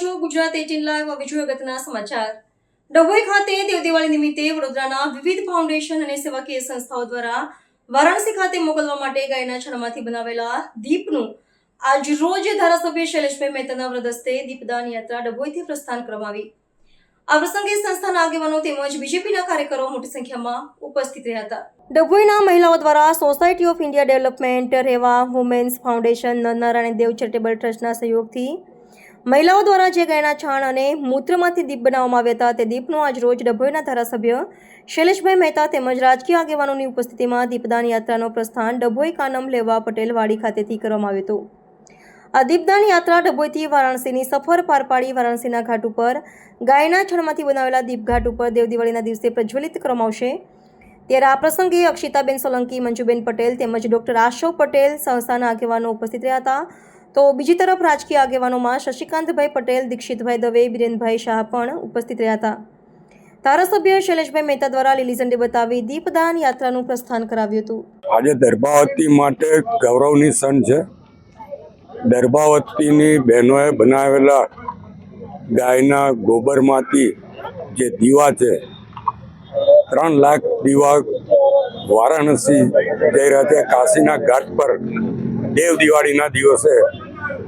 છો Gujarat eighteen live વિજય અગત્યના સમાચાર. ડભોઈ ખાતે દેવ દિવાળી નિમિત્તે વડોદરાના વિવિધ ફાઉન્ડેશન અને સેવાકીય સંસ્થાઓ દ્વારા વારાણસી ખાતે મોકલવા માટે ગાયના છણમાંથી બનાવેલા દીપનું આજ રોજ ધારાસભ્ય શૈલેષભાઈ મહેતાના વ્રદસ્તે દીપદાન યાત્રા ડભોઈથી પ્રસ્થાન કરવામાં આ પ્રસંગે સંસ્થાના આગેવાનો તેમજ બીજેપીના કાર્યકરો મોટી સંખ્યામાં ઉપસ્થિત રહ્યા હતા. ડભોઈના મહિલાઓ દ્વારા society of India development Reva women's foundation Narnarayan Dev charitable ટ્રસ્ટના સહયોગથી મહિલાઓ દ્વારા જે ગાયના છાણ અને મૂત્રમાંથી દીપ બનાવવામાં આવ્યા હતા, તે દીપનો આજ રોજ ડભોઈના ધારાસભ્ય શૈલેષભાઈ મહેતા તેમજ રાજકીય આગેવાનોની ઉપસ્થિતિમાં દીપદાન યાત્રાનો પ્રસ્થાન ડભોઈ કાનમ લેવા પટેલ વાડી ખાતેથી કરવામાં આવ્યું હતું. આ દીપદાન યાત્રા ડભોઈથી વારાણસીની સફર પાર પાડી વારાણસીના ઘાટ ઉપર ગાયના છણમાંથી બનાવેલા દીપઘાટ ઉપર દેવદિવાળીના દિવસે પ્રજ્વલિત કરવામાં આવશે. ત્યારે આ પ્રસંગે અક્ષિતાબેન સોલંકી, મંજુબેન પટેલ તેમજ ડોક્ટર આશોક પટેલ સંસ્થાના આગેવાનો ઉપસ્થિત રહ્યા હતા. તો બીજી તરફ રાજકીય આગેવાનોમાં શશિકાંતભાઈ પટેલ, દીક્ષિતભાઈ દવે, બિરેનભાઈ શાહ પણ ઉપસ્થિત રહ્યા હતા. ધારાસભ્ય શૈલેષભાઈ મહેતા દ્વારા લીલી ઝંડી બતાવી દીપદાન યાત્રાનું પ્રસ્થાન કરાવ્યું હતું. આજે દર્ભાવતી માટે ગૌરવની સણ છે. દર્ભાવતીની બહેનોએ બનાવેલા ગાયના ગોબરમાંથી જે દીવા છે, ત્રણ લાખ દીવા વારાણસી જઈ રહ્યા છે. કાશીના ઘાટ પર દેવ દિવાળીના દિવસે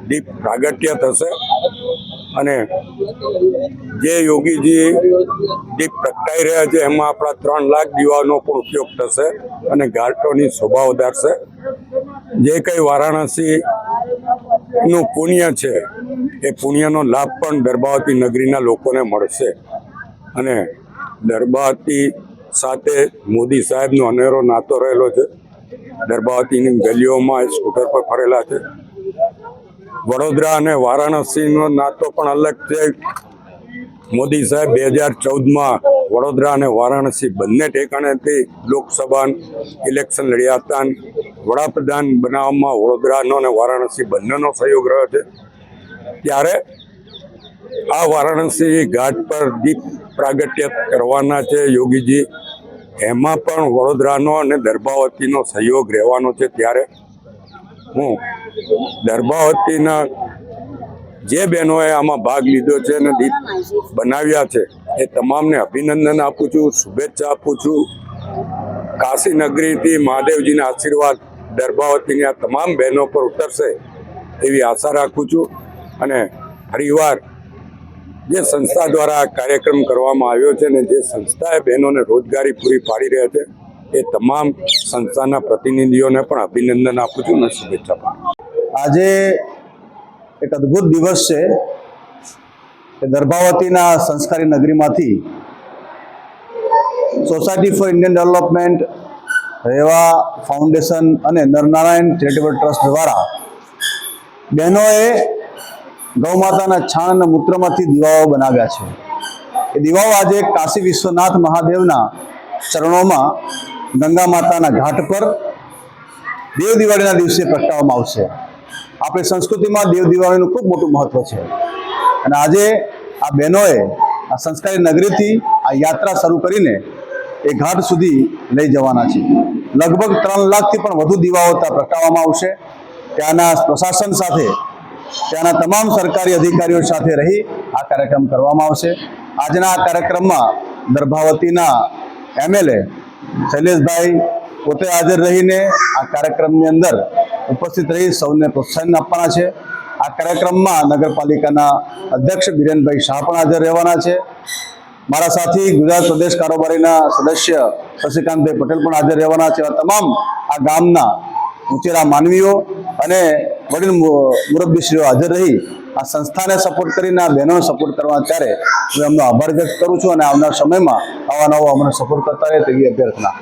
દીપ પ્રાગટ્ય થશે. અને જે યોગીજી દીપ પ્રગટાઈ રહ્યા છે, એમાં આપણા ત્રણ લાખ દીવાનો પણ ઉપયોગ થશે અને ઘાટોની શોભા વધારશે. જે કંઈ વારાણસીનું પુણ્ય છે, એ પુણ્યનો લાભ પણ ગર્ભાવતી નગરીના લોકોને મળશે. અને ગર્ભાવતી સાથે મોદી સાહેબનો અનેરો નાતો રહેલો છે. દર્ભાવતીની ગલીઓમાં સ્કૂટર પર ફરેલા છે. વડોદરા અને વારાણસીનો નાતો પણ અલગ છે. મોદી સાહેબ બે હજાર ચૌદમાં વડોદરા અને વારાણસી બંને ઠેકાણેથી લોકસભા ઇલેક્શન લડ્યા હતા. વડાપ્રધાન બનાવવામાં વડોદરાનો અને વારાણસી બંનેનો સહયોગ રહ્યો છે. ત્યારે આ વારાણસી ઘાટ પર દીપ પ્રાગટ્ય કરવાના છે યોગીજી. એમાં પણ વડોદરાનો અને દર્ભાવતીનો સહયોગ રહેવાનો છે ત્યારે હું દર્ભાવતીના જે બહેનોએ આમાં ભાગ લીધો છે અને દીપ બનાવ્યા છે, એ તમામને અભિનંદન આપું છું, શુભેચ્છા આપું છું. કાશી નગરીથી મહાદેવજીના આશીર્વાદ દર્ભાવતીની આ તમામ બહેનો પર ઉતરશે એવી આશા રાખું છું અને ફરીવાર જે સંસ્થા દ્વારા આ કાર્યક્રમ કરવામાં આવ્યો છે ને જે સંસ્થાએ બહેનોને રોજગારી પૂરી પાડી રહ્યા છે, એ તમામ સંસ્થાના પ્રતિનિધિઓને પણ અભિનંદન આપું છું અને શુભેચ્છા પાઠવું આજે એક અદ્ભુત દિવસ છે કે દર્ભાવતીના સંસ્કારી નગરીમાંથી society for Indian development Reva foundation અને નરનારાયણ ચેરિટેબલ ટ્રસ્ટ દ્વારા બહેનોએ ગૌમાતાના છાણ અને મૂત્રમાંથી દીવાઓ બનાવ્યા છે. એ દીવાઓ આજે કાશી વિશ્વનાથ મહાદેવના ચરણોમાં ગંગા માતાના ઘાટ પર દેવ દિવાળીના દિવસે પ્રગટાવવામાં આવશે. આપણી સંસ્કૃતિમાં દેવ દિવાળીનું ખૂબ મોટું મહત્વ છે. અને આજે આ બહેનોએ આ સંસ્કારી નગરીથી આ યાત્રા શરૂ કરીને એ ઘાટ સુધી લઈ જવાના છે. લગભગ ત્રણ લાખથી પણ વધુ દીવાઓ ત્યાં પ્રગટાવવામાં આવશે. ત્યાંના પ્રશાસન સાથે ત્યાંના તમામ સરકારી અધિકારીઓ સાથે રહી આ કાર્યક્રમ કરવામાં આવશે. આજના આ કાર્યક્રમમાં દર્ભાવતીના એમએલએ શૈલેષભાઈ પોતે હાજર રહીને આ કાર્યક્રમની અંદર ઉપસ્થિત રહી સૌને પ્રોત્સાહન આપવાના છે. આ કાર્યક્રમમાં નગરપાલિકાના અધ્યક્ષ બિરેનભાઈ શાહ પણ હાજર રહેવાના છે. મારા સાથી ગુજરાત પ્રદેશ કારોબારીના સદસ્ય શશિકાંતભાઈ પટેલ પણ હાજર રહેવાના છે. તમામ આ ગામના ઉંચેરા માનવીઓ અને વડીલ મુરબ્બીશ્રીઓ હાજર રહી. આ સંસ્થાને સપોર્ટ કરીને આ બહેનોને સપોર્ટ કરવા ત્યારે હું એમનો આભાર વ્યક્ત કરું છું અને આવનાર સમયમાં આવા નવો અમને સપોર્ટ કરતા રહે તેવી અભ્યર્થના.